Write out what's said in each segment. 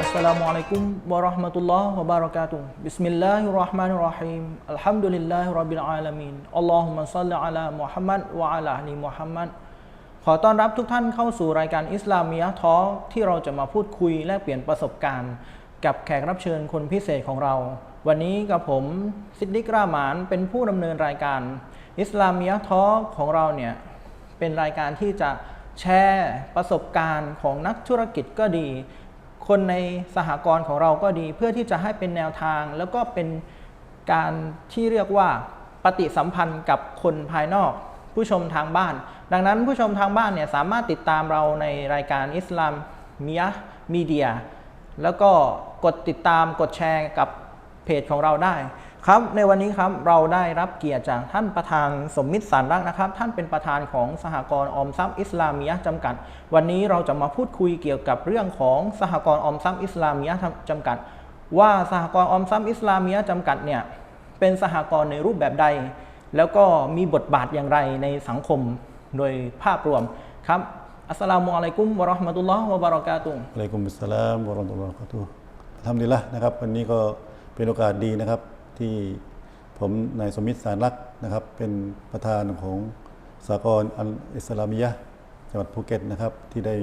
อัสสลามุอะลัยกุมว ขอต้อนรับทุกท่านเข้าสู่รายการอิสลามียะทอลที่เราจะมาพูดคุยแลกเปลี่ยนประสบการณ์ กับแขกรับเชิญคนพิเศษของเรา วันนี้กับผมซิดดิกรามานเป็นผู้ดำเนินรายการ อิสลามียะทอลของเราเนี่ยเป็นรายการที่จะแชร์ประสบการณ์ของนักธุรกิจก็ดี คนในสหกรณ์ของเราก็ดี เพื่อที่จะให้เป็นแนวทาง แล้วก็เป็นการที่เรียกว่าปฏิสัมพันธ์กับคนภายนอก ผู้ชมทางบ้าน ดังนั้นผู้ชมทางบ้านเนี่ยสามารถติดตามเราในรายการอิสลามมียมีเดียแล้วก็กดติดตามกดแชร์กับเพจของเราได้ ครับในวันนี้ครับเราได้รับเกียรติจากท่านประธานสมมิตรสารรักนะครับ ท่านเป็นประธานของสหกรณ์ออมทรัพย์อิสลามียส์จำกัด วันนี้เราจะมาพูดคุยเกี่ยวกับเรื่องของสหกรณ์ออมทรัพย์อิสลามียส์จำกัด ว่าสหกรณ์ออมทรัพย์อิสลามียส์จำกัดเนี่ยเป็นสหกรณ์ในรูปแบบใด แล้วก็มีบทบาทอย่างไรในสังคมโดยภาพรวมครับอัสสลามุอะลัยกุมวะราะห์มะตุลลอฮ์วะบารอกาตุฮ์อะลัยกุมุสสลามวะเราะห์มะตุลลอฮ์วะบะเราะกาตุฮ์ทำดีละนะครับ วันนี้ก็เป็นโอกาสดีนะครับ ที่ผมนายสมมิตรสารรักนะครับ เป็นประธานของสากลอัลอิสลามิยะจังหวัดภูเก็ตนะครับ ที่ได้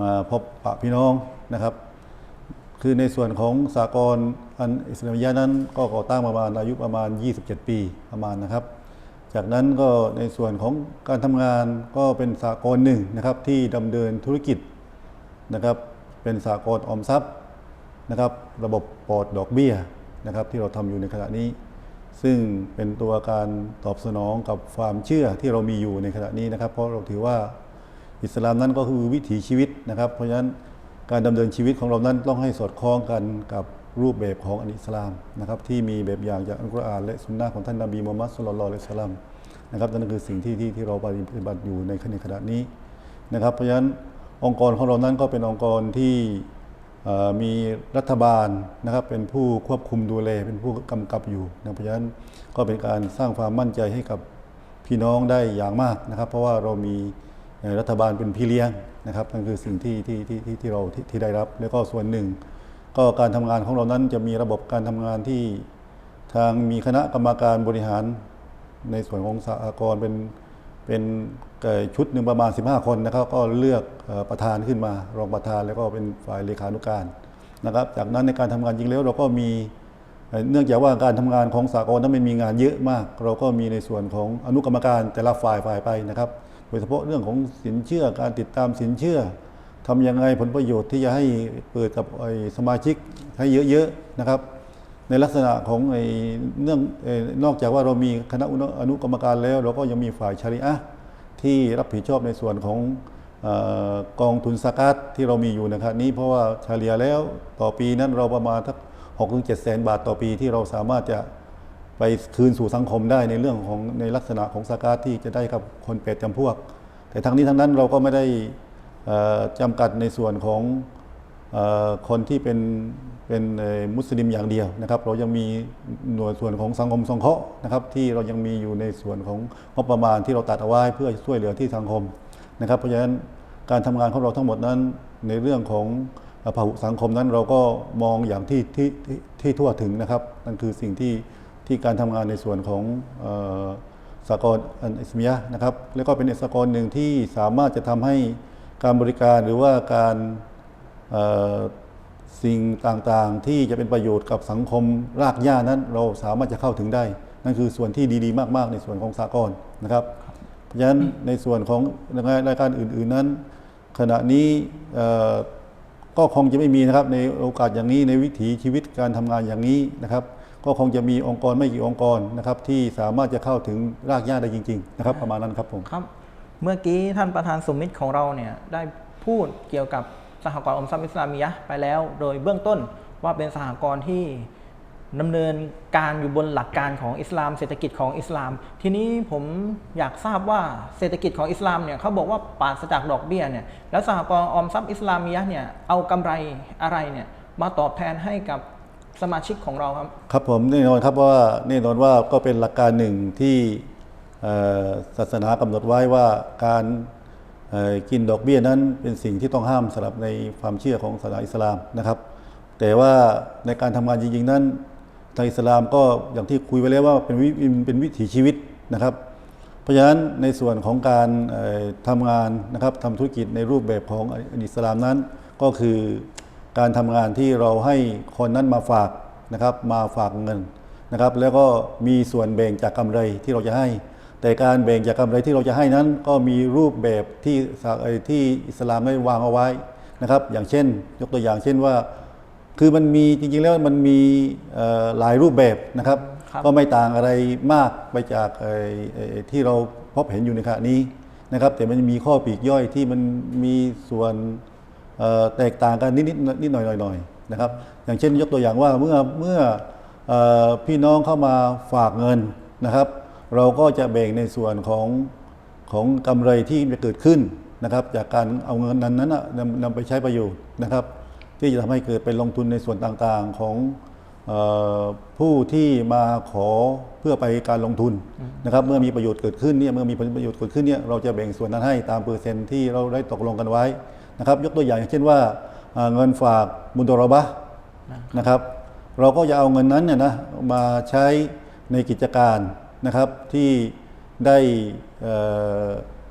มาพบปะพี่น้องนะครับ คือในส่วนของสากลอันอิสลามยะนั้นก็ก่อตั้งประมาณอายุประมาณ 27 ปีประมาณนะครับ จากนั้นก็ในส่วนของการทำงานก็เป็นสากลหนึ่งนะครับที่ดำเนินธุรกิจนะครับ เป็นสากลออมทรัพย์นะครับ ระบบปลอดดอกเบี้ยนะครับ ที่เราทำอยู่ในขณะนี้ ซึ่งเป็นตัวการตอบสนองกับความเชื่อที่เรามีอยู่ในขณะนี้นะครับ เพราะเราถือว่าอิสลามนั้นก็คือวิถีชีวิตนะครับ เพราะฉะนั้น การดำเนินชีวิตของเรานั้นต้องให้สอดคล้องกันกับรูปแบบของอันอิสลามนะครับที่มีแบบอย่างจากอัลกุรอานและสุนนะของท่านนบีมูฮัมมัดสุลลัลละลัยฮิวะซัลลัมนะครับนั่นคือสิ่งที่ที่ที่เราปฏิบัติอยู่ในขณะนี้นะครับ เพราะฉะนั้นองค์กรของเรานั้นก็เป็นองค์กรที่มีรัฐบาลนะครับเป็นผู้ควบคุมดูแลเป็นผู้กำกับอยู่นะเพราะฉะนั้นก็เป็นการสร้างความมั่นใจให้กับพี่น้องได้อย่างมากนะครับ เพราะว่าเรามี รัฐบาลเป็นพี่เลี้ยงนะครับนั่นคือสิ่งที่ที่ที่ที่ที่เราที่ที่ได้รับ แล้วก็ส่วนหนึ่ง ก็การทำงานของเรานั้นจะมีระบบการทำงานที่ทางมีคณะกรรมการบริหาร ในส่วนของสหกรณ์เป็นเป็นชุดหนึ่งประมาณ 15 คนนะครับ ก็เลือกประธานขึ้นมารองประธานแล้วก็เป็นฝ่ายเลขานุการนะครับ จากนั้นในการทำงานจริงแล้วเราก็มีเนื่องจากว่าการทำงานของสากลนั้นมันมีงานเยอะมาก เราก็มีในส่วนของอนุกรรมการแต่ละฝ่ายฝ่ายไปนะครับ โดยเฉพาะเรื่องของสินเชื่อการติดตามสินเชื่อทำยังไงผลประโยชน์ที่จะให้เปิดกับไอ้สมาชิกให้เยอะๆนะครับ ในลักษณะของไอ้เนื่องนอกจากว่าเรามีคณะอนุกรรมการแล้ว เราก็ยังมีฝ่ายชาริอะที่รับผิดชอบในส่วนของอกองทุนสกัดที่เรามีอยู่นะครับนี้เพราะว่าเฉลี่ยแล้วต่อปีนั้นเราประมาณทักหกถึงเจ็ดแสนบาทต่อปีที่เราสามารถจะ ไปคืนสู่สังคมได้ในเรื่องของในลักษณะของสกาดที่จะได้กับคนเป็ดจำพวก แต่ทั้งนี้ทั้งนั้นเราก็ไม่ได้จำกัดในส่วนของอคนที่เป็นเป็นมุสลิมอย่างเดียวนะครับ เรายังมีหน่วยส่วนของสังคมสงเคราะห์นะครับ ที่เรายังมีอยู่ในส่วนของงบประมาณที่เราตัดเอาไว้เพื่อช่วยเหลือที่สังคมนะครับ เพราะฉะนั้นการทำงานของเราทั้งหมดนั้นในเรื่องของเอ่อพหุสังคมนั้นเราก็มองอย่างที่ที่ที่ที่ทั่วถึงนะครับนั่นคือสิ่งที่ ที่การทำงานในส่วนของออสากลอันอิสมียะนะครับ แล้วก็เป็นสากลหนึ่งที่สามารถจะทำให้การบริการหรือว่าการสิ่งต่างๆ ที่จะเป็นประโยชน์กับสังคมรากหญ้านั้น เราสามารถจะเข้าถึงได้ นั่นคือส่วนที่ดีๆ มากๆ ในส่วนของสากลนะครับเพราะฉะนั้นในส่วนของรายการอื่น ๆนั้น ขณะนี้ก็คงจะไม่มีนะครับในโอกาสอย่างนี้ในวิถีชีวิตการทำงานอย่างนี้นะครับ ก็คงจะมีองค์กรไม่กี่องค์กรนะครับที่สามารถจะเข้าถึงรากหญ้าได้จริง ๆ นะครับ ประมาณนั้นครับผมครับ เมื่อกี้ท่านประธานสมมิตรของเราเนี่ยได้พูดเกี่ยวกับสหกรณ์ออมทรัพย์อิสลามียะห์ไปแล้ว โดยเบื้องต้นว่าเป็นสหกรณ์ที่ดำเนินการอยู่บนหลักการของอิสลาม เศรษฐกิจของอิสลาม ทีนี้ผมอยากทราบว่าเศรษฐกิจของอิสลามเนี่ยเขาบอกว่าปราศจากดอกเบี้ยเนี่ยแล้วสหกรณ์ออมทรัพย์อิสลามียะห์เนี่ยเอากำไรอะไรเนี่ยมาตอบแทนให้กับ สมาชิกของเราครับ ครับผมแน่นอนครับว่าแน่นอนว่าก็เป็นหลักการหนึ่งที่ศาสนากำหนดไว้ว่าการกินดอกเบี้ยนั้นเป็นสิ่งที่ต้องห้ามสำหรับในความเชื่อของศาสนาอิสลามนะครับ แต่ว่าในการทำงานจริงๆนั้นทางอิสลามก็อย่างที่คุยไว้แล้วว่าเป็นวิเป็นวิถีชีวิตนะครับ เพราะฉะนั้นในส่วนของการเอ่อทำงานนะครับทำธุรกิจในรูปแบบของอิสลามนั้น ก็คือ การทำงานที่เราให้คนนั้นมาฝากนะครับมาฝากเงินนะครับแล้วก็มีส่วนแบ่งจากกำไรที่เราจะให้ แต่การแบ่งจากกำไรที่เราจะให้นั้น ก็มีรูปแบบที่สาเอ่อที่อิสลามได้วางเอาไว้นะครับ อย่างเช่น ยกตัวอย่างเช่นว่า คือมันมีจริงๆแล้วมันมีเอ่อหลายรูปแบบนะครับครับ ก็ไม่ต่างอะไรมากไปจากเอ่อเอ่อที่เราพบเห็นอยู่ในขณะนี้นะครับ แต่มันมีข้อปลีกย่อยที่มันมีส่วนเอ่อ แตกต่างกันนิดๆนิดหน่อยหน่อยนะครับอย่างเช่นยกตัวอย่างว่าเมื่อเมื่ออพี่น้องเข้ามาฝากเงินนะครับ เราก็จะแบ่งในส่วนของของกำไรที่จะเกิดขึ้นนะครับ จากการเอาเงินนั้นนั้นนะนำนำไปใช้ประโยชน์นะครับ ที่จะทำให้เกิดเป็นลงทุนในส่วนต่างๆของออผู้ที่มาขอเพื่อไปการลงทุนนะครับ เมื่อมีประโยชน์เกิดขึ้นเนี่ยเมื่อมีประโยชน์เกิดขึ้นเนี่ยเราจะแบ่งส่วนนั้นให้ตามเปอร์เซ็นต์ที่เราได้ตกลงกันไว้ นะครับ ยกตัวอย่างเช่นว่าเอ่อเงินฝากมุดรบะนะครับ เราก็จะเอาเงินนั้นเนี่ยนะมาใช้ในกิจการนะครับที่ได้เอ่อ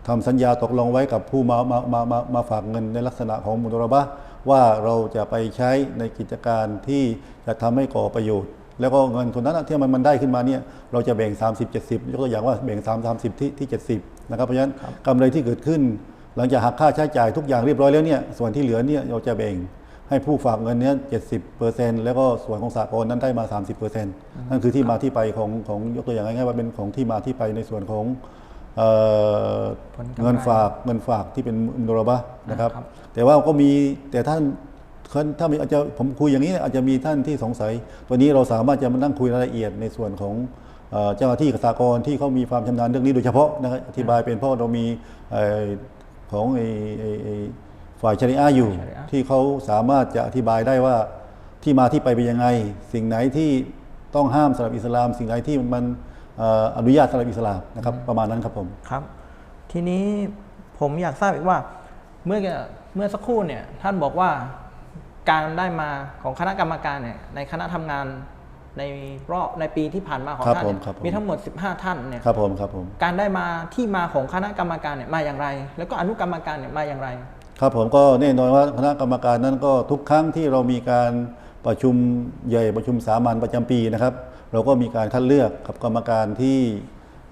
ทำสัญญาตกลงไว้กับผู้มามามามามาฝากเงินในลักษณะของมุดรบะห์ว่าเราจะไปใช้ในกิจการที่จะทำให้ก่อประโยชน์ แล้วก็เงินคนนั้นนะที่มันมันได้ขึ้นมาเนี่ยเราจะแบ่ง 30 70 ยกตัวอย่างว่าแบ่ง 3 30 ที่ที่ 70 นะครับเพราะฉะนั้นกำไรที่เกิดขึ้น หลังจากหักค่าใช้จ่ายทุกอย่างเรียบร้อยแล้วเนี่ยส่วนที่เหลือเนี่ยเราจะแบ่งให้ผู้ฝากเงินเนี้ย70%แล้วก็ส่วนของสากลนั้นได้มา30%นั่นคือที่มาที่ไปของของยกตัวอย่างง่ายๆว่าเป็นของที่มาที่ไปในส่วนของเอ่อผลกำไรเงินฝากเงินฝากที่เป็นมุนรบะห์นะครับ ครับ แต่ว่าก็มีแต่ท่านถ้ามีอาจจะผมคุยอย่างนี้เนี่ยอาจจะมีท่านที่สงสัย ตัวนี้เราสามารถจะมานั่งคุยรายละเอียดในส่วนของเอ่อเจ้าหน้าที่กับสากลที่เขามีความชำนาญเรื่องนี้โดยเฉพาะนะครับอธิบายเป็นเพราะเรามีเอ่อ ของไอ้ไอ้ไอ้ฝ่ายชริอะห์อยู่ชริอะห์ ที่เขาสามารถจะอธิบายได้ว่าที่มาที่ไปเป็นยังไง สิ่งไหนที่ต้องห้ามสำหรับอิสลาม สิ่งไหนที่มันเอ่ออนุญาตสำหรับอิสลามนะครับ ประมาณนั้นครับผม ครับ ทีนี้ผมอยากทราบอีกว่าเมื่อเมื่อสักครู่เนี่ยท่านบอกว่าการได้มาของคณะกรรมการเนี่ยในคณะทำงาน ในรอบในปีที่ผ่านมาของครับท่านเนี่ยผมครับผมมีทั้งหมด 15 ท่านเนี่ยครับผมครับผมการได้มาที่มาของคณะกรรมการเนี่ยมาอย่างไร แล้วก็อนุกรรมการเนี่ยมาอย่างไร ครับผมก็แน่นอนว่าคณะกรรมการนั้นก็ทุกครั้งที่เรามีการประชุมใหญ่ประชุมสามัญประจำปีนะครับ เราก็มีการคัดเลือกกับกรรมการที่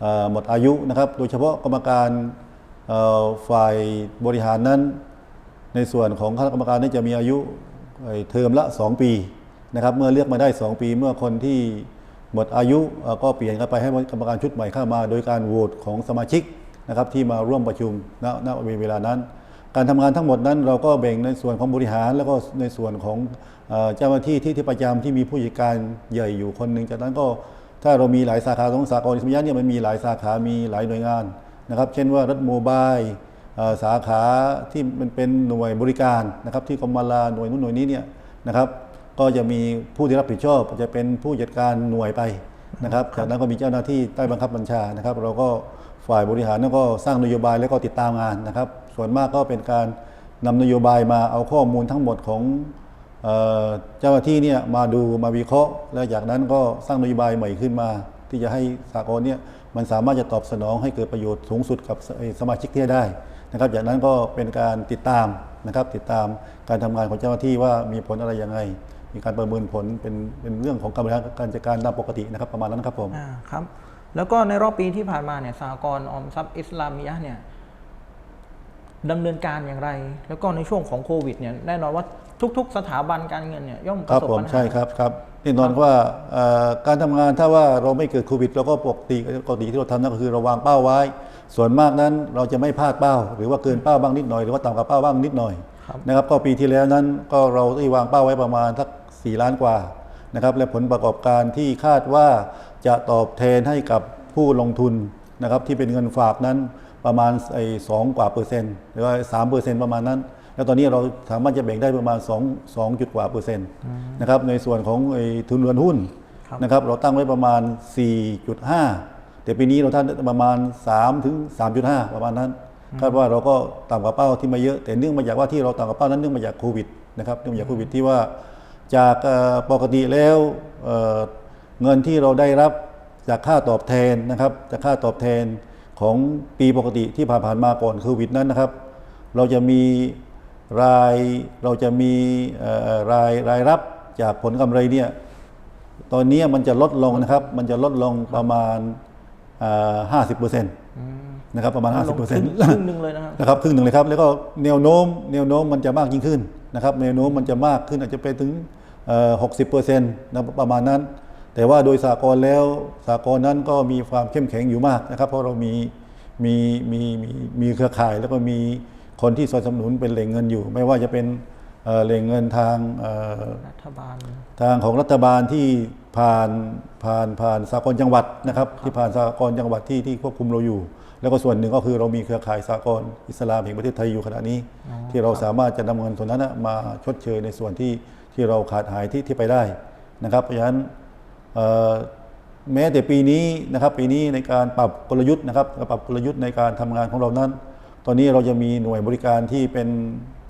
เอ่อหมดอายุนะครับ โดยเฉพาะกรรมการเอ่อฝ่ายบริหารนั้น ในส่วนของคณะกรรมการนี่จะมีอายุเอ่อเทอมละ 2 ปี นะครับเมื่อเลือกมาได้ 2 ปี เมื่อคนที่หมดอายุก็เปลี่ยนกันไปให้กรรมการชุดใหม่เข้ามา โดยการโหวตของสมาชิกนะครับที่มาร่วมประชุมณณเวลานั้น การทำงานทั้งหมดนั้นเราก็แบ่งในส่วนของบริหาร แล้วก็ในส่วนของเจ้าหน้าที่ที่ที่ประจำที่มีผู้จัดการใหญ่อยู่คนหนึ่งจากนั้นก็ถ้าเรามีหลายสาขาของสากลอิสลามยะเนี่ยมันมีหลายสาขา มีหลายหน่วยงานนะครับเช่นว่ารัฐโมบายสาขาที่มันเป็นหน่วยบริการนะครับที่กรมลาหน่วยนู้นหน่วยนี้เนี่ยนะครับ ก็จะมีผู้ที่รับผิดชอบ จะเป็นผู้จัดการหน่วยไปนะครับจากนั้นก็มีเจ้าหน้าที่ใต้บังคับบัญชานะครับ เราก็ฝ่ายบริหารนั้นก็สร้างนโยบายแล้วก็ติดตามงานนะครับ ส่วนมากก็เป็นการนำนโยบายมาเอาข้อมูลทั้งหมดของเจ้าหน้าที่เนี่ยมาดูมาวิเคราะห์ แล้วจากนั้นก็สร้างนโยบายใหม่ขึ้นมา ที่จะให้สากลเนี่ยมันสามารถจะตอบสนองให้เกิดประโยชน์สูงสุดกับสสมาชิกที่ได้นะครับ จากนั้นก็เป็นการติดตามนะครับติดตามการทำงานของเจ้าหน้าที่ว่ามีผลอะไรยังไง มีการประเมินผลเป็นเป็นเรื่องของการบริหารการจัดการตามปกตินะครับประมาณนั้นครับผมอ่าครับ แล้วก็ในรอบปีที่ผ่านมาเนี่ยสหกรณ์ออมทรัพย์อิสลามียะห์เนี่ยดำเนินการอย่างไร แล้วก็ในช่วงของโควิดเนี่ยแน่นอนว่าทุก ๆ สถาบันการเงินเนี่ยย่อมปครัระบสบผมปัญหาใช่ครับครับแน่นอนว่าเอ่อการทำงานถ้าว่าเราไม่เกิดโควิดเราก็ปกติปกติที่เราทำนั่นก็คือเราวางเป้าไว้ ส่วนมากนั้นเราจะไม่พลาดเป้า หรือว่าเกินเป้าบ้างนิดหน่อยหรือว่าต่ำกว่าเป้าบ้างนิดหน่อยนะครับก็ปีที่แล้วนั้นก็เราได้วางเป้าไว้ประมาณสัก 4 ล้านกว่านะครับและผลประกอบการที่คาดว่าจะตอบแทนให้กับผู้ลงทุนนะครับที่เป็นเงินฝากนั้นประมาณไอ้สองกว่าเปอร์เซ็นต์หรือว่าสามเปอร์เซ็นต์ประมาณนั้น แล้วตอนนี้เราสามารถจะแบ่งได้ประมาณ2 2จุดกว่าเปอร์เซ็นต์นะครับในส่วนของไอ้ทุนเรือนหุ้นครับนะครับเราตั้งไว้ประมาณ 4.5 แต่ปีนี้เราท่านประมาณ 3 ถึง 3.5 ประมาณนั้นคาดว่าเราก็ต่ำกว่าเป้าที่มาเยอะแต่เนื่องมาจากว่าที่เราต่ำกว่าเป้านั้นเนื่องมาจากโควิดนะครับเนื่องมาจากโควิดที่ว่า จากเอ่อปกติแล้วเอ่อเงินที่เราได้รับจากค่าตอบแทนนะครับ จากค่าตอบแทนของปีปกติที่ผ่านๆมาก่อนโควิดนั้นนะครับ เราจะมีรายเราจะมีเอ่อรายรายรับจากผลกำไรเนี่ยตอนนี้มันจะลดลงนะครับ มันจะลดลงประมาณห้าสิบเปอร์เซ็นต์นะครับประมาณล50%งครึ่งครึ่งหนึ่งเลยนะครับนะครับครึ่งหนึ่งเลยครับ แล้วก็แนวโน้มแนวโน้มมันจะมากยิ่งขึ้นนะครับแนวโน้มมันจะมากขึ้นอาจจะไปถึง หกสิบเปอร์เซ็นต์นะประมาณนั้น แต่ว่าโดยสากลแล้วสากลนั้นก็มีความเข้มแข็งอยู่มากนะครับเพราะเรามีมีมีมีมีเครือข่ายแล้วก็มีคนที่สนับสนุนเป็นแหล่งเงินอยู่ ไม่ว่าจะเป็นเอ่อแหล่งเงินทางเอ่อรัฐบาลทางของรัฐบาลที่ผ่านผ่านผ่านสากลจังหวัดนะครับ ที่ผ่านสากลจังหวัดที่ที่ควบคุมเราอยู่ แล้วก็ส่วนหนึ่งก็คือเรามีเครือข่ายสากลอิสลามแห่งประเทศไทยอยู่ขณะนี้ ที่เราสามารถจะนำเงินส่วนนั้นนะมาชดเชยในส่วนที่ ที่เราขาดหายที่ที่ไปได้นะครับ เพราะฉะนั้นเอ่อแม้แต่ปีนี้นะครับปีนี้ในการปรับกลยุทธ์นะครับปรับกลยุทธ์ในการทำงานของเรานั้น ตอนนี้เราจะมีหน่วยบริการที่เป็น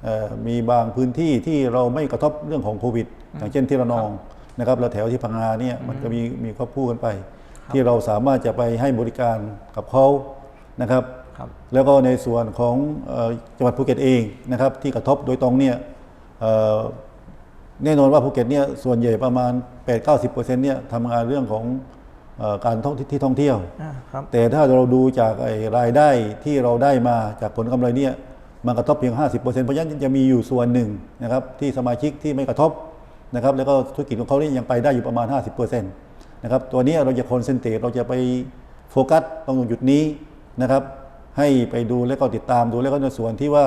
เอ่อมีบางพื้นที่ที่เราไม่กระทบเรื่องของโควิด อย่างเช่นที่ระนองนะครับแล้วแถวที่พังงาเนี่ยมันก็มีมีควบคู่กันไป ที่เราสามารถจะไปให้บริการกับเขานะครับครับแล้วก็ในส่วนของเอ่อจังหวัดภูเก็ตเองนะครับที่กระทบโดยตรงเนี่ยเอ่อ แน่นอนว่าภูเก็ตเนี่ยส่วนใหญ่ประมาณ 8-90%เนี่ยทำงานเรื่องของเอ่อการท่องที่ท่องเที่ยว อ่าครับ แต่ถ้าเราดูจากไอ้รายได้ที่เราได้มาจากผลกำไรเนี่ยมันกระทบเพียง 50%เพราะฉะนั้นจะมีอยู่ส่วนหนึ่งนะครับที่สมาชิกที่ไม่กระทบนะครับแล้วก็ธุรกิจของเขานี่ยังไปได้อยู่ประมาณ 50%นะครับตัวเนี้ยเราจะคอนเซนเทรตเราจะไปโฟกัสตรงจุดนี้นะครับให้ไปดูแล้วก็ติดตามดูแล้วก็ในส่วนที่ว่า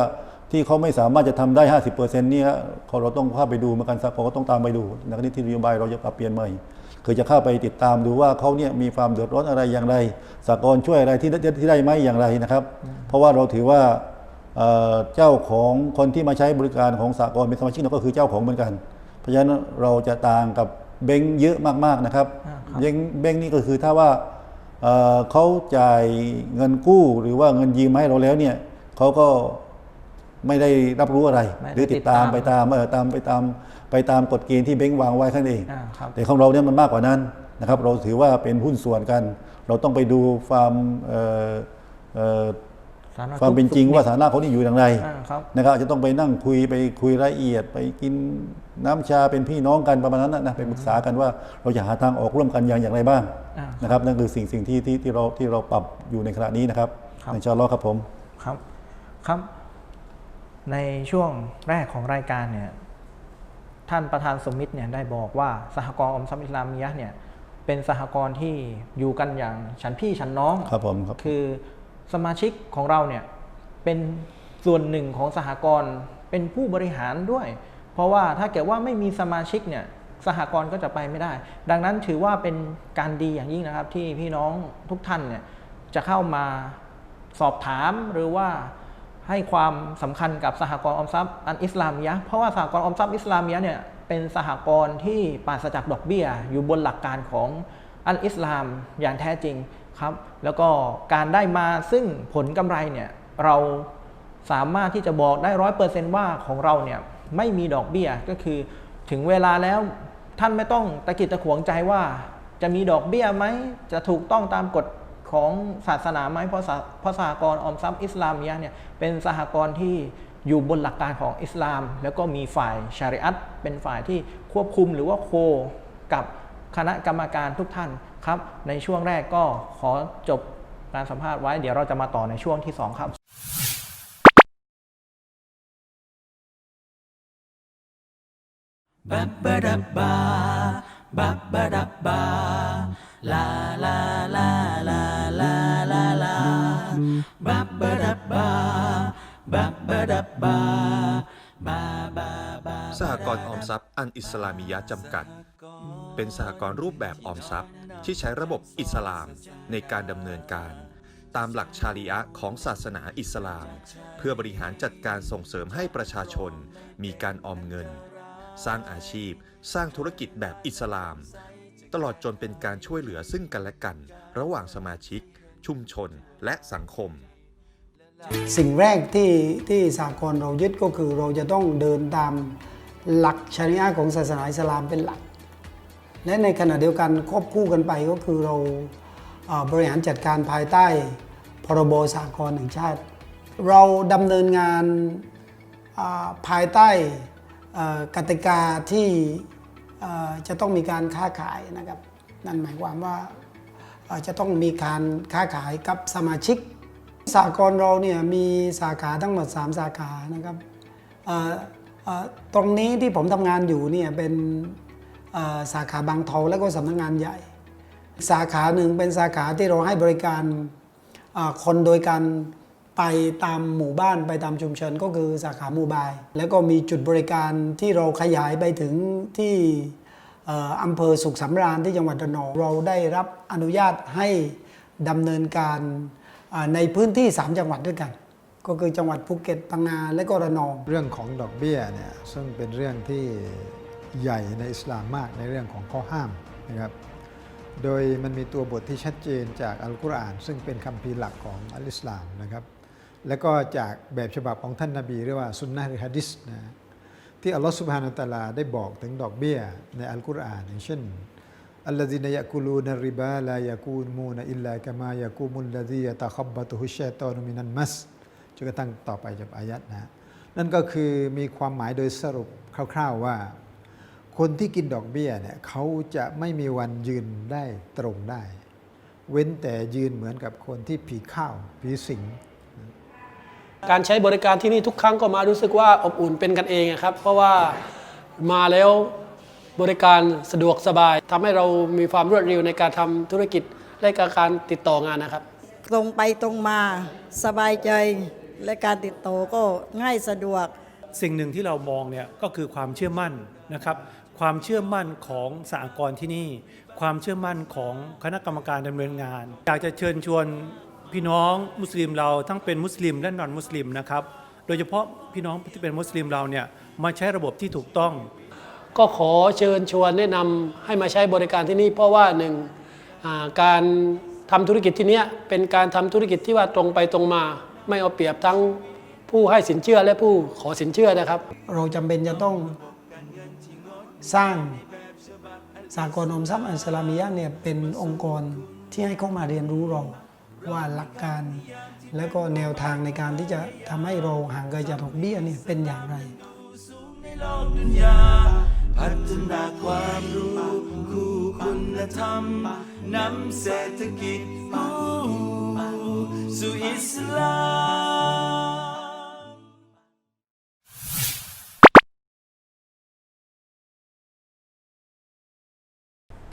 ที่เขาไม่สามารถจะทำได้ 50%เนี่ยเขาเราต้องเข้าไปดูเหมือนกันสักคนก็ต้องตามไปดูนะครับนี่ที่นโยบายเราจะปรับเปลี่ยนใหม่คือจะเข้าไปติดตามดูว่าเขาเนี่ยมีความเดือดร้อนอะไรอย่างไรสากลช่วยอะไรที่ได้ที่ได้ไหมอย่างไรนะครับ เพราะว่าเราถือว่าเอ่อเจ้าของคนที่มาใช้บริการของสากลเป็นสมาชิกเราก็คือเจ้าของเหมือนกัน เพราะฉะนั้นเราจะต่างกับเบงค์เยอะมากๆนะครับอ่าครับเบงค์เบงค์นี่ก็คือถ้าว่าเอ่อเขาจ่ายเงินกู้หรือว่าเงินยืมมาให้เราแล้วเนี่ยเขาก็ ไม่ได้รับรู้อะไรไม่ได้หรือติดตามติดตามไปตามเออตามไปตามไปตามกฎเกณฑ์ที่เบงค์วางไว้แค่นั้นเองอ่าครับแต่ของเราเนี่ยมันมากกว่านั้นนะครับ เราถือว่าเป็นหุ้นส่วนกัน เราต้องไปดูความเอ่อเอ่อสารความเป็นจริงทุกข์ว่าสถานะเขานี่อยู่อย่างไรอ่าครับนะครับอาจจะต้องไปนั่งคุยไปคุยรายละเอียด ไปกินน้ำชาเป็นพี่น้องกันประมาณนั้นนะนะไปปรึกษากันว่าเราจะหาทางออกร่วมกันอย่างอย่างไรบ้างอ่านะครับนั่นคือสิ่งสิ่งที่ที่ที่เราที่เราปรับอยู่ในขณะนี้นะครับครับอินชาอัลลอฮ์ครับผมครับครับ ในช่วงแรกของรายการเนี่ยท่านประธานสมมิตรเนี่ยได้บอกว่าสหกรณ์ออมทรัพย์อิสลามียะห์เนี่ยเป็นสหกรณ์ที่อยู่กันอย่างฉันพี่ฉันน้องครับผมครับคือสมาชิกของเราเนี่ยเป็นส่วนหนึ่งของสหกรณ์เป็นผู้บริหารด้วย เพราะว่าถ้าเกิดว่าไม่มีสมาชิกเนี่ยสหกรณ์ก็จะไปไม่ได้ ดังนั้นถือว่าเป็นการดีอย่างยิ่งนะครับที่พี่น้องทุกท่านเนี่ยจะเข้ามาสอบถามหรือว่า ให้ความสำคัญกับสหกรณ์ออมทรัพย์อันอิสลามียะเพราะว่าสหกรณ์ออมทรัพย์อิสลามียะเนี่ยเป็นสหกรณ์ที่ปราศจากดอกเบี้ย อยู่บนหลักการของอันอิสลามอย่างแท้จริงครับ แล้วก็การได้มาซึ่งผลกำไรเนี่ยเราสามารถที่จะบอกได้ร้อยเปอร์เซนต์ว่าของเราเนี่ยไม่มีดอกเบี้ยก็คือถึงเวลาแล้วท่านไม่ต้องตะกิดตะขวงใจว่าจะมีดอกเบี้ยไหมจะถูกต้องตามกฎ ของศาสนาไหมเพราะสาเพราะสหกรณ์ออมทรัพย์อิสลามเนี่ยเป็นสหกรณ์ที่อยู่บนหลักการของอิสลาม แล้วก็มีฝ่ายชาริอัตเป็นฝ่ายที่ควบคุมหรือว่าโคกับคณะกรรมการทุกท่านครับ ในช่วงแรกก็ขอจบการสัมภาษณ์ไว้เดี๋ยวเราจะมาต่อในช่วงที่ 2 ครับ สหกรณ์ออมทรัพย์อันอิสลามิยะจำกัด เป็นสหกรณ์รูปแบบออมทรัพย์ ที่ใช้ระบบอิสลามในการดำเนินการ ตามหลักชาริอะของศาสนาอิสลาม เพื่อบริหารจัดการส่งเสริมให้ประชาชน มีการออมเงิน สร้างอาชีพ สร้างธุรกิจแบบอิสลาม ตลอดจนเป็นการช่วยเหลือซึ่งกันและกัน ระหว่างสมาชิก ชุมชนและสังคม สิ่งแรกที่ที่สากลเรายึดก็คือเราจะต้องเดินตามหลักชริอะของศาสนาอิสลามเป็นหลัก และในขณะเดียวกันควบคู่กันไปก็คือเราเบริหารจัดการภายใต้พรบสากลแห่งชาติ เราดำเนินงานาภายใต้กติกาที่จะต้องมีการค้าขายนะครับ นั่นหมายความว่า จะต้องมีการค้าขายกับสมาชิกสากลเราเนี่ยมีสาขาทั้งหมด 3 สาขานะครับตรงนี้ที่ผมทำงานอยู่เนี่ยเป็นสาขาบางเทาและก็สำนักงานใหญ่ สาขาหนึ่งเป็นสาขาที่เราให้บริการคนโดยการไปตามหมู่บ้านไปตามชุมชนก็คือสาขาโมบาย แล้วก็มีจุดบริการที่เราขยายไปถึงที่ อำเภอสุขสำราญที่จังหวัดระนองเราได้รับอนุญาตให้ดำเนินการในพื้นที่ 3 จังหวัดด้วยกัน ก็คือจังหวัดภูเก็ตพังงาและก็ระนอง เรื่องของดอกเบี้ยเนี่ยซึ่งเป็นเรื่องที่ใหญ่ในอิสลามมากในเรื่องของข้อห้ามนะครับโดยมันมีตัวบทที่ชัดเจนจากอัลกุรอาน ซึ่งเป็นคำพีร์หลักของอัลอิสลามนะครับ แล้วก็จากแบบฉบับของท่านนาบีเรียกว่าซุนนะหรือฮะดิษนะ ที่อัลลอฮฺสุบฮานาตาลาได้บอกถึงดอกเบี้ยในอัลกุรอานอย่างเช่นอัลลอฮินยะกูลูนาริบาลายะกูมูนอิลลากามายะกูมุลลาดียะตะขับบะตุฮุชชัยตอนุมินันมัสจนกระทั่งต่อไปจากอายัดนะนั่นก็คือมีความหมายโดยสรุปคร่าวๆว่า คนที่กินดอกเบี้ยเนี่ยเขาจะไม่มีวันยืนได้ตรงได้ เว้นแต่ยืนเหมือนกับคนที่ผีข้าวผีสิง การใช้บริการที่นี่ทุกครั้งก็มารู้สึกว่าอบอุ่นเป็นกันเองอะครับ เพราะว่ามาแล้วบริการสะดวกสบายทำให้เรามีความรวดเร็วในการทำธุรกิจและการติดต่องานนะครับ ตรงไปตรงมาสบายใจและการติดต่อก็ง่ายสะดวก สิ่งหนึ่งที่เรามองเนี่ยก็คือความเชื่อมั่นนะครับ ความเชื่อมั่นของสหกรณ์ที่นี่ ความเชื่อมั่นของคณะกรรมการดำเนินงาน อยากจะเชิญชวน พี่น้องมุสลิมเราทั้งเป็นมุสลิมและนอนมุสลิมนะครับ โดยเฉพาะพี่น้องที่เป็นมุสลิมเราเนี่ยมาใช้ระบบที่ถูกต้อง ก็ขอเชิญชวนแนะนำให้มาใช้บริการที่นี่ เพราะว่าหนึ่งอ่าการทำธุรกิจที่เนี้ยเป็นการทำธุรกิจที่ว่าตรงไปตรงมา ไม่เอาเปรียบทั้งผู้ให้สินเชื่อและผู้ขอสินเชื่อนะครับ เราจำเป็นจะต้องสร้างสากลออมทรัพย์อัลสลามียะห์เนี่ยเป็นองค์กรที่ให้เข้ามาเรียนรู้เรา ว่าหลักการ และก็แนวทางในการที่จะทำให้เราห่างไกลจากดอกเบี้ยเนี่ยเป็นอย่างไรพัฒนาความรู้คู่คุณธรรมนำเศรษฐกิจสู่อิสลาม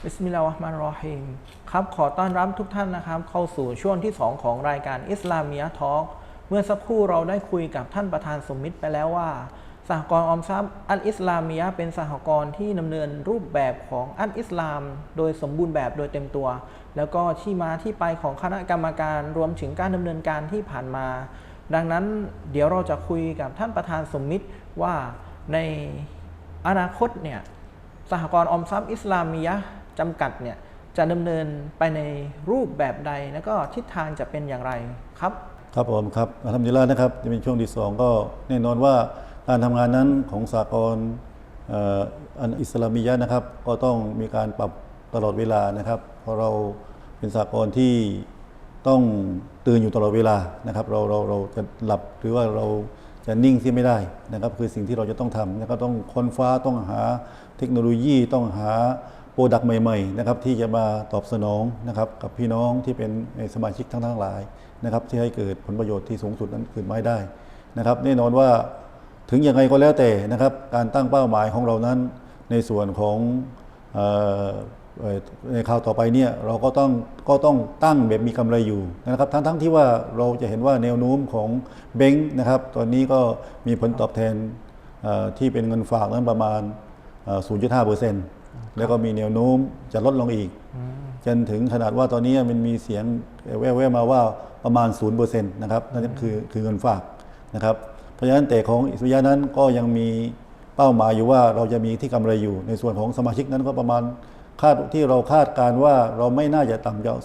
บิสมิลลาห์ราะห์มานรเราะฮีมครับ ขอต้อนรับทุกท่านนะครับ เข้าสู่ช่วงที่ 2 ของรายการอิสลามียะทอล์กเมื่อสักครู่เราได้คุยกับท่านประธานสมมิตรไปแล้วว่าสหกรณ์ออมทรัพย์อัลอิสลามียะเป็นสหกรณ์ที่ดำเนินรูปแบบของอัลอิสลาม โดยสมบูรณ์แบบโดยเต็มตัว แล้วก็ที่มาที่ไปของคณะกรรมการรวมถึงการดำเนินการที่ผ่านมา ดังนั้นเดี๋ยวเราจะคุยกับท่านประธานสมมิตรว่าในอนาคตเนี่ยสหกรณ์ออมทรัพย์อิสลามียะ จำกัดเนี่ยจะดำเนินไปในรูปแบบใด แล้วก็ทิศทางจะเป็นอย่างไรครับ ครับผมครับทำดีแล้วนะครับจะเป็นช่วงที่สองก็แน่นอนว่าการทำงานนั้นของสากลอันอิสลามียะนะครับ ก็ต้องมีการปรับตลอดเวลานะครับ เพราะเราเป็นสากลที่ต้องตื่นอยู่ตลอดเวลานะครับ เราเราเราจะหลับหรือว่าเราจะนิ่งที่ไม่ได้นะครับ คือสิ่งที่เราจะต้องทำนะครับต้องค้นฟ้าต้องหาเทคโนโลยีต้องหา โปรดักต์ใหม่ๆนะครับที่จะมาตอบสนองนะครับกับพี่น้องที่เป็นสมาชิกทั้งทั้งหลายนะครับที่ให้เกิดผลประโยชน์ที่สูงสุดนั้นขึ้นมาให้ได้นะครับ แน่นอนว่าถึงยังไงก็แล้วแต่นะครับ การตั้งเป้าหมายของเรานั้น ในส่วนของออในคราวต่อไปเนี่ยเราก็ต้องก็ต้องตั้งแบบมีกำไรอยู่นะครับ ทั้งทั้งที่ว่าเราจะเห็นว่าแนวโน้มของแบงค์นะครับตอนนี้ก็มีผลตอบแทนที่เป็นเงินฝากนั้นประมาณ 0.5เปอร์เซ็นต์ แล้วก็มีแนวโน้มจะลดลงอีก จนถึงขนาดว่าตอนนี้มันมีเสียงแว่วๆมาว่าประมาณ 0%นะครับนั่นคือคือเงินฝากนะครับ เพราะฉะนั้นแต่ของอิสริยะนั้นก็ยังมีเป้าหมายอยู่ว่าเราจะมีที่กำไรอยู่ ในส่วนของสมาชิกนั้นก็ประมาณคาดที่เราคาดการณ์ว่าเราไม่น่าจะต่ำจาก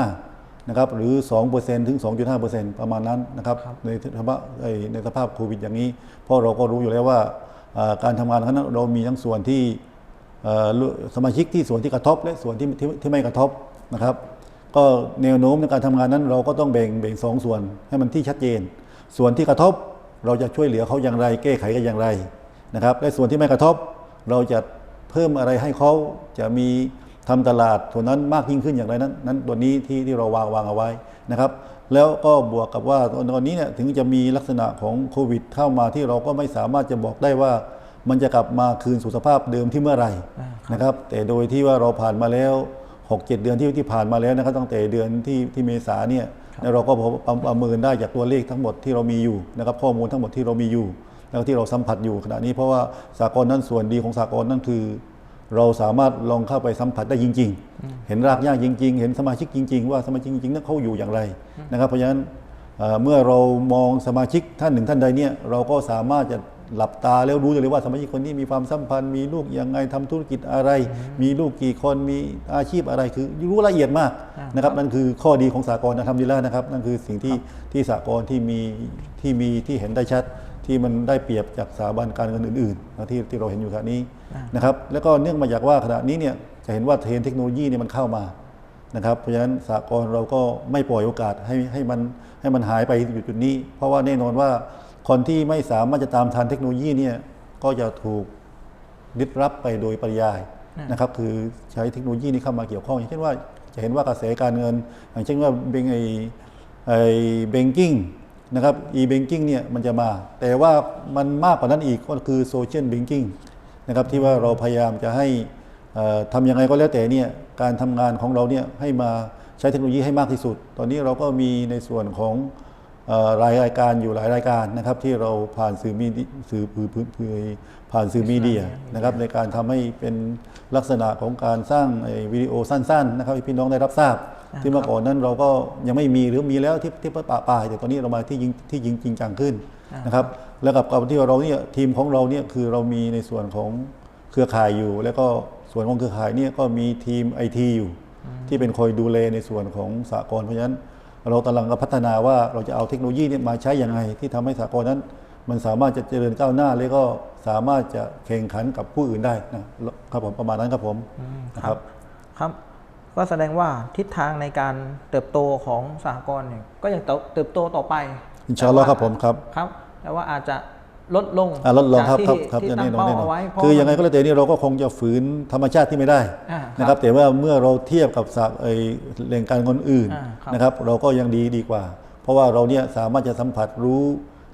2.5 นะครับ หรือ 2%ถึง 2.5%ประมาณนั้นนะครับในสภาพเอ่อในสภาพโควิดอย่างนี้ เพราะเราก็รู้อยู่แล้วว่าอ่าการทำงานครั้งนั้นเรามีทั้งส่วนที่เอ่อรู้ สมาชิกที่ส่วนที่กระทบและส่วนที่ที่ที่ไม่กระทบนะครับ ก็แนวโน้มในการทำงานนั้น เราก็ต้องแบ่งแบ่งสองส่วนให้มันที่ชัดเจน ส่วนที่กระทบเราจะช่วยเหลือเขาอย่างไร แก้ไขกันอย่างไรนะครับ และส่วนที่ไม่กระทบ เราจะเพิ่มอะไรให้เขาจะมีทำตลาดส่วนนั้นมากยิ่งขึ้นอย่างไรนั้นนั้นตัวนี้ที่ที่เราวางวางเอาไว้นะครับ แล้วก็บวกกับว่าตอนนี้เนี่ยถึงจะมีลักษณะของโควิดเข้ามาที่เราก็ไม่สามารถจะบอกได้ว่า มันจะกลับมาคืนสู่สภาพเดิมที่เมื่อไหร่นะครับ แต่โดยที่ว่าเราผ่านมาแล้ว 6-7 เดือนที่ที่ผ่านมาแล้วนะครับตั้งแต่เดือนที่ที่เมษาเนี่ยแล้วเราก็พบประประเมินได้จากตัวเลขทั้งหมดที่เรามีอยู่นะครับข้อมูลทั้งหมดที่เรามีอยู่แล้วก็ที่เราสัมผัสอยู่ขณะนี้เพราะว่าสากลนั้นส่วนดีของสากลนั่นคือ เราสามารถลองเข้าไปสัมผัสได้จริง ๆ เห็นรากหญ้าจริง ๆ เห็นสมาชิกจริง ๆ ว่าสมาชิกจริงๆนั้นเขาอยู่อย่างไรนะครับเพราะฉะนั้นเอ่อเมื่อเรามองสมาชิกท่านหนึ่งท่านใดเนี่ยเราก็สามารถจะ หลับตาแล้วรู้เลยว่าสมาชิกคนนี้มีความสัมพันธ์มีลูกยังไงทำธุรกิจอะไร มีลูกกี่คนมีอาชีพอะไรคือรู้ละเอียดมากนะครับนั่นคือข้อดีของสากลนะทำดีแล้วนะครับ นั่นคือสิ่งที่ที่สากลที่มีที่มีที่เห็นได้ชัดที่มันได้เปรียบจากสถาบันการเงินอื่นๆนะที่ที่เราเห็นอยู่ขณะนี้นะครับแล้วก็เนื่องมาจากว่าขณะนี้เนี่ยจะเห็นว่าเทรนด์เทคโนโลยีเนี่ยมันเข้ามานะครับเพราะฉะนั้นสากลเราก็ไม่ปล่อยโอกาสให้ให้มันให้มันหายไปอยู่จุดนี้ เพราะว่าแน่นอนว่า คนที่ไม่สามารถจะตามทันเทคโนโลยีเนี่ยก็จะถูกยึดรับไปโดยปริยายนะครับคือใช้เทคโนโลยีนี้เข้ามาเกี่ยวข้อง อย่างเช่นว่าจะเห็นว่ากระแสการเงิน อย่างเช่นว่าเบงไอไอเบงกิ้งนะครับ e-banking เนี่ยมันจะมา แต่ว่ามันมากกว่านั้นอีกก็คือ social banking นะครับที่ว่าเราพยายามจะให้เอ่อทำยังไงก็แล้วแต่เนี่ยการทำงานของเราเนี่ยให้มาใช้เทคโนโลยีให้มากที่สุด ตอนนี้เราก็มีในส่วนของเอ่อ รายรายการอยู่หลายรายการนะครับที่เราผ่านสื่อมีดิสื่อพื้นพื้นพื้นผ่านสื่อมีเดียนะครับในการทำให้เป็นลักษณะของการสร้างไอ้วิดีโอสั้นๆนะครับให้พี่น้องได้รับทราบ ที่เมื่อก่อนนั้นเราก็ยังไม่มีหรือมีแล้วที่ที่ป่าปลายแต่ตอนนี้เรามาที่ยิงที่ยิงจริงจังขึ้นนะครับแล้วกับกับที่เราเนี่ยทีมของเราเนี่ยคือเรามีในส่วนของเครือข่ายอยู่ แล้วก็ส่วนของเครือข่ายเนี่ยก็มีทีมไอทีอยู่ ที่เป็นคอยดูแลในส่วนของสากลเพราะฉะนั้น เรากำลังพัฒนาว่าเราจะเอาเทคโนโลยีเนี่ยมาใช้อย่างไรที่ทำให้สากลนั้น มันสามารถจะเจริญก้าวหน้า แล้วก็สามารถจะแข่งขันกับผู้อื่นได้นะครับผมประมาณนั้นครับผมนะครับครับ ก็แสดงว่าทิศทางในการเติบโตของสหกรณ์เนี่ยก็ยังเติบเติบโตต่อไปอินชาอัลลอฮ์ครับผมครับครับแต่ว่าอาจจะ ลดลงอะลดลงครับจากครับที่ครับที่อย่างตั้งแน่นอนเป้าแน่นอนเอาไว้เพราะคือยังไงมันก็แล้วแต่นี่เราก็คงจะฝืนธรรมชาติที่ไม่ได้อ่าครับนะครับ แต่ว่าเมื่อเราเทียบกับสักไอแหล่งการเงินอื่นอ่าครับนะครับ เราก็ยังดีดีกว่า เพราะว่าเราเนี่ยสามารถจะสัมผัสรู้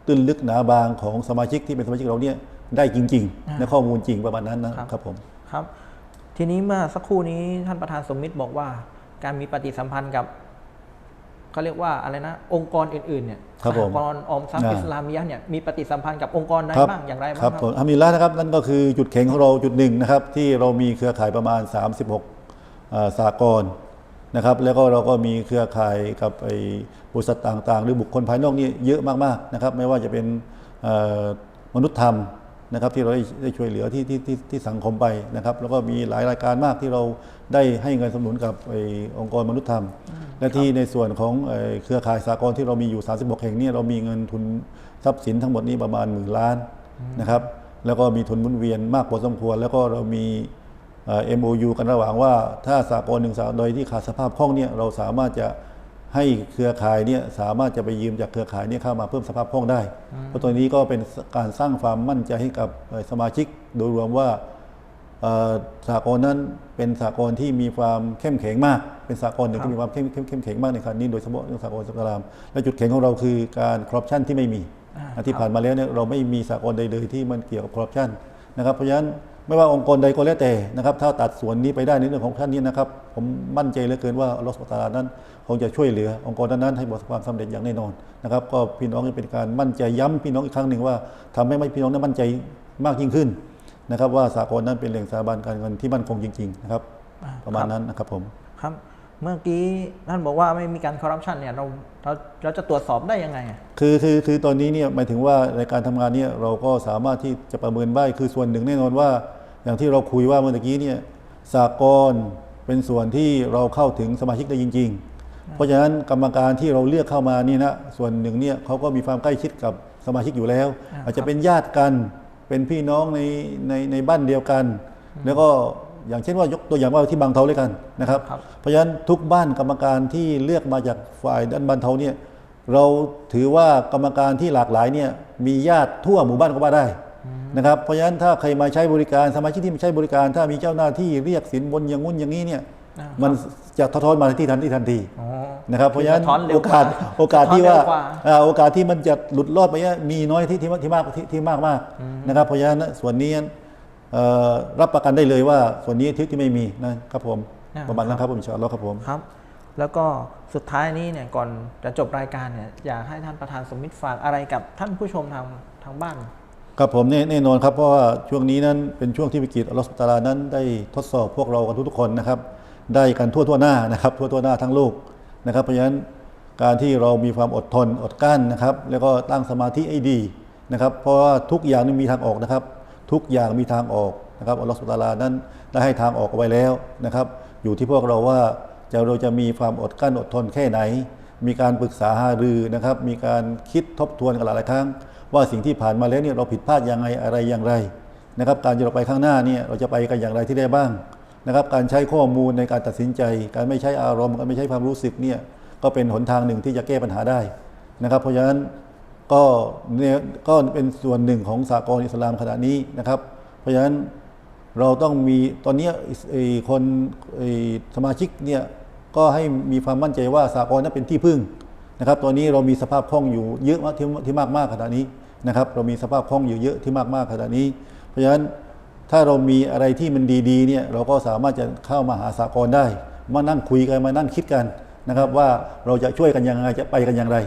ตื้นลึกหนาบางของสมาชิกที่เป็นสมาชิกเราเนี่ยได้จริงๆในข้อมูลจริงประมาณนั้นนะครับผมครับ ทีนี้เมื่อสักครู่นี้ท่านประธานสมมิตรบอกว่า การมีปฏิสัมพันธ์กับ เขาเรียกว่าอะไรนะ องค์กรอื่นๆเนี่ยครับสผหมกรณ์ออมทรัพย์อ่า อิสลามียะห์เนี่ยมีปฏิสัมพันธ์กับองค์กรใดครับบ้างอย่างไรบ้างครับคผมรับอามิลละนะครับนั่นก็คือจุดแข็งของเราจุดหนึ่งนะครับที่เรามีเครือข่ายประมาณ 36อ่าสากลนะครับแล้วก็เราก็มีเครือข่ายกับไอ้บริษัทต่างๆ หรือบุคคลภายนอกนี่เยอะมากๆนะครับไม่ว่าจะเป็นเอ่อมนุษยธรรม นะครับที่เราได้ได้ช่วยเหลือที่ที่ที่ที่สังคมไปนะครับ แล้วก็มีหลายรายการมากที่เราได้ให้เงินสนับสนุนกับไอ้องค์กรมนุษยธรรม และที่ในส่วนของเอ่อเครือข่ายสากลที่เรามีอยู่ 36 แห่งเนี้เรามีเงินทุนทรัพย์สินทั้งหมดนี้ประมาณหมื่นล้านนะครับแล้วก็มีทุนหมุนเวียนมากพอสมควร แล้วก็เรามีเอ่อ MOU กันระหว่างว่าถ้าสากลหนึ่งสากลโดยที่ขาดสภาพคล่องเนี่ยเราสามารถจะ ให้เครือข่ายเนี่ยสามารถจะไปยืมจากเครือข่ายเนี่ยเข้ามาเพิ่มสภาพคล่องได้ เพราะตัวนี้ก็เป็นการสร้างความมั่นใจให้กับเอ่อสมาชิกโดยรวมว่าเอ่อสากลนั้นเป็นสากลที่มีความเข้มแข็งมาก เป็นสากลหนึ่งที่มีความเข้มเข้มเข้มแข็งมากในครั้งนี้โดยเฉพาะเรื่องสากลสลามและจุดแข็งของเราคือการคอร์รัปชันที่ไม่มีอันที่ผ่านมาแล้วเนี่ยเราไม่มีสากลใดเลยที่มันเกี่ยวกับคอร์รัปชันนะครับเพราะฉะนั้นไม่ว่าองค์กรใดก็แล้วแต่นะครับถ้าตัดส่วนนี้ไปได้ในเรื่องของท่านนี้นะครับ ผมมั่นใจเหลือเกินว่าอัลลอฮฺสุบฮานะฮูวะตะอาลานั้น คงจะช่วยเหลือองค์กรนั้นๆให้ประสบความสำเร็จอย่างแน่นอนนะครับก็พี่น้องเป็นการมั่นใจย้ำพี่น้องอีกครั้งหนึ่งว่าทำให้ไม่พี่น้องนั้นมั่นใจมากยิ่งขึ้นนะครับว่าสากลนั้นเป็นแหล่งสถาบันการเงินที่มั่นคงจริงๆนะครับประมาณนั้นนะครับผมครับเมื่อกี้ท่านบอกว่าไม่มีการคอร์รัปชันเนี่ยเราเราเราจะตรวจสอบได้ยังไงอะคือคือคือตอนนี้เนี่ยหมายถึงว่าในการทำงานเนี่ยเราก็สามารถที่จะประเมินได้คือส่วนหนึ่งแน่นอนว่า อย่างที่เราคุยว่าเมื่อกี้เนี่ยสากลเป็นส่วนที่เราเข้าถึงสมาชิกได้จริงๆ เพราะฉะนั้นกรรมการที่เราเลือกเข้ามานี่นะส่วนหนึ่งเนี่ยเขาก็มีความใกล้ชิดกับสมาชิกอยู่แล้ว อาจจะเป็นญาติกันเป็นพี่น้องในในในบ้านเดียวกัน แล้วก็อย่างเช่นว่ายกตัวอย่างว่าที่บางเทาเลยกันนะครับครับเพราะฉะนั้นทุกบ้านกรรมการที่เลือกมาจากฝ่ายด้านบรรเทาเนี่ยเราถือว่ากรรมการที่หลากหลายเนี่ยมีญาติทั่วหมู่บ้านก็ว่าได้นะครับเพราะฉะนั้นถ้าใครมาใช้บริการสมาชิกที่มาใช้บริการ ถ้ามีเจ้าหน้าที่เรียกสินบนอย่างงุ้นอย่างนี้เนี่ยอ่าครับ มันจะทะท้อนมาที่ทันที่ทันทีอ๋อนะครับเพราะฉะนั้นสะท้อนเร็วโอกาสกว่าโอกาสที่ว่าสะท้อนเร็วกว่าอ่าโอกาสที่มันจะหลุดรอดไปเนี่ยมีน้อยที่ที่ที่มากที่ที่มากมากนะครับเพราะฉะนั้นส่วนนี้เอ่อรับประกันได้เลยว่าส่วนนี้ที่ที่ไม่มีนะครับผมอ่าประมาณนั้นครับผมอินชาอัลลอฮ์ครับผมครับแล้วก็สุดท้ายนี้เนี่ยก่อนจะจบรายการเนี่ยอยากให้ท่านประธานสมมิตรฝากอะไรกับท่านผู้ชมทางทางบ้าน ครับผมแน่แน่นอนครับเพราะว่าช่วงนี้นั้นเป็นช่วงที่วิกฤตอัลลอฮฺสุบตารานั้นได้ทดสอบพวกเรากันทุกๆคนนะครับ ได้กันทั่วทั่วหน้านะครับทั่วทั่วหน้าทั้งโลกนะครับ เพราะฉะนั้นการที่เรามีความอดทนอดกั้นนะครับ แล้วก็ตั้งสมาธิให้ดีนะครับ เพราะว่าทุกอย่างนี่มีทางออกนะครับ ทุกอย่างมีทางออกนะครับอัลลอฮฺสุบตารานั้นได้ให้ทางออกไว้แล้วนะครับ อยู่ที่พวกเราว่าจะเราจะมีความอดกั้นอดทนแค่ไหน มีการปรึกษาหารือนะครับ มีการคิดทบทวนกันหลายครั้ง ว่าสิ่งที่ผ่านมาแล้วเนี่ยเราผิดพลาดยังไงอะไรอย่างไรนะครับ การจะเราไปข้างหน้าเนี่ยเราจะไปกันอย่างไรที่ได้บ้าง นะครับการใช้ข้อมูลในการตัดสินใจ การไม่ใช้อารมณ์การไม่ใช้ความรู้สึกเนี่ยก็เป็นหนทางหนึ่งที่จะแก้ปัญหาได้นะครับเพราะฉะนั้นก็เนี่ยก็เป็นส่วนหนึ่งของสากลอิสลามขณะนี้นะครับ เพราะฉะนั้นเราต้องมีตอนนี้ไอคนไอสมาชิกเนี่ยก็ให้มีความมั่นใจว่าสากลนั้นเป็นที่พึ่งนะครับตอนนี้เรามีสภาพคล่องอยู่เยอะมากที่มากมากขนาดนี้นะครับ เรามีสภาพคล่องอยู่เยอะที่มากมากขนาดนี้ เพราะฉะนั้น ถ้าเรามีอะไรที่มันดีๆเนี่ยเราก็สามารถจะเข้ามาหาสากลได้ มานั่งคุยกันมานั่งคิดกันนะครับ ว่าเราจะช่วยกันยังไงจะไปกันอย่างไร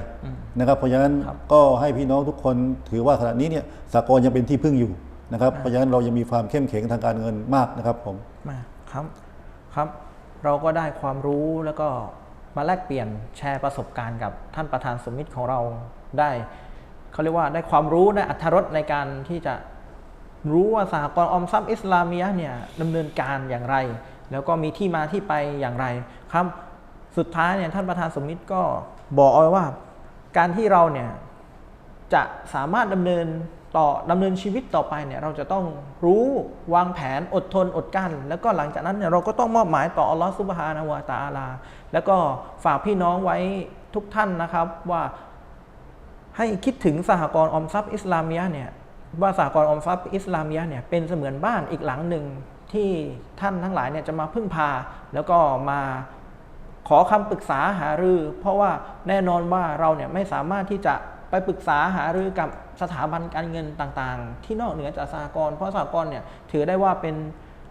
นะครับ เพราะฉะนั้นก็ให้พี่น้องทุกคนถือว่าขณะนี้เนี่ยสากลยังเป็นที่พึ่งอยู่นะครับ เพราะฉะนั้นเรายังมีความเข้มแข็งทางการเงินมากนะครับผมมาครับครับ เราก็ได้ความรู้แล้วก็มาแลกเปลี่ยนแชร์ประสบการณ์กับท่านประธานสมมิตรของเราได้เขาเรียกว่าได้ความรู้ได้อัธรสในการที่จะ รู้ว่าสหกรณ์ออมทรัพย์อิสลามียะเนี่ยดำเนินการอย่างไร แล้วก็มีที่มาที่ไปอย่างไรครับสุดท้ายเนี่ยท่านประธานสมมิตรก็บอกเอาไว้ว่า การที่เราเนี่ยจะสามารถดำเนินต่อดำเนินชีวิตต่อไปเนี่ยเราจะต้องรู้วางแผนอดทนอดกลั้น แล้วก็หลังจากนั้นเนี่ยเราก็ต้องมอบหมายต่ออัลลอฮฺซุบฮานะฮูวะตะอาลา แล้วก็ฝากพี่น้องไว้ทุกท่านนะครับว่าให้คิดถึงสหกรณ์ออมทรัพย์อิสลามียะเนี่ย ว่าสหกรณ์อมทรัพย์อิสลามียะเนี่ยเป็นเสมือนบ้านอีกหลังหนึ่งที่ท่านทั้งหลายเนี่ยจะมาพึ่งพา แล้วก็มาขอคำปรึกษาหารือ เพราะว่าแน่นอนว่าเราเนี่ยไม่สามารถที่จะไปปรึกษาหารือกับสถาบันการเงินต่างๆ ที่นอกเหนือจากสหกรณ์เพราะสหกรณ์เนี่ยถือได้ว่าเป็น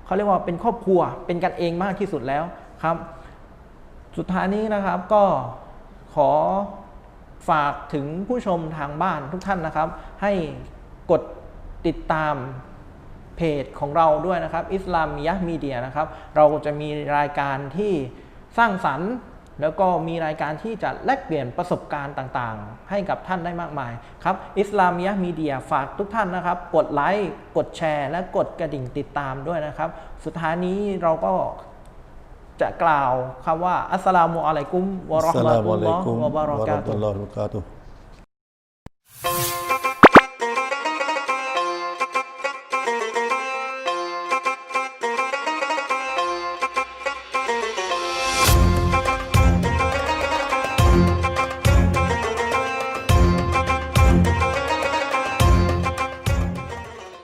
เขาเรียกว่าเป็นครอบครัวเป็นกันเองมากที่สุดแล้วครับ สุดท้ายนี้นะครับก็ขอฝากถึงผู้ชมทางบ้านทุกท่านนะครับ ให้ กดติดตามเพจของเราด้วยนะครับอิสลามมียะมีเดียนะครับ เราจะมีรายการที่สร้างสรรค์ แล้วก็มีรายการที่จะแลกเปลี่ยนประสบการณ์ต่างๆ ให้กับท่านได้มากมายครับอิสลามมียะมีเดียฝากทุกท่านนะครับ กดไลค์กดแชร์ และกดกระดิ่งติดตามด้วยนะครับ สุดท้ายนี้เราก็จะกล่าวคำว่าอัสสลามุอะลัยกุมวะเราะห์มะตุลลอฮ์วะบะเราะกาตุฮ์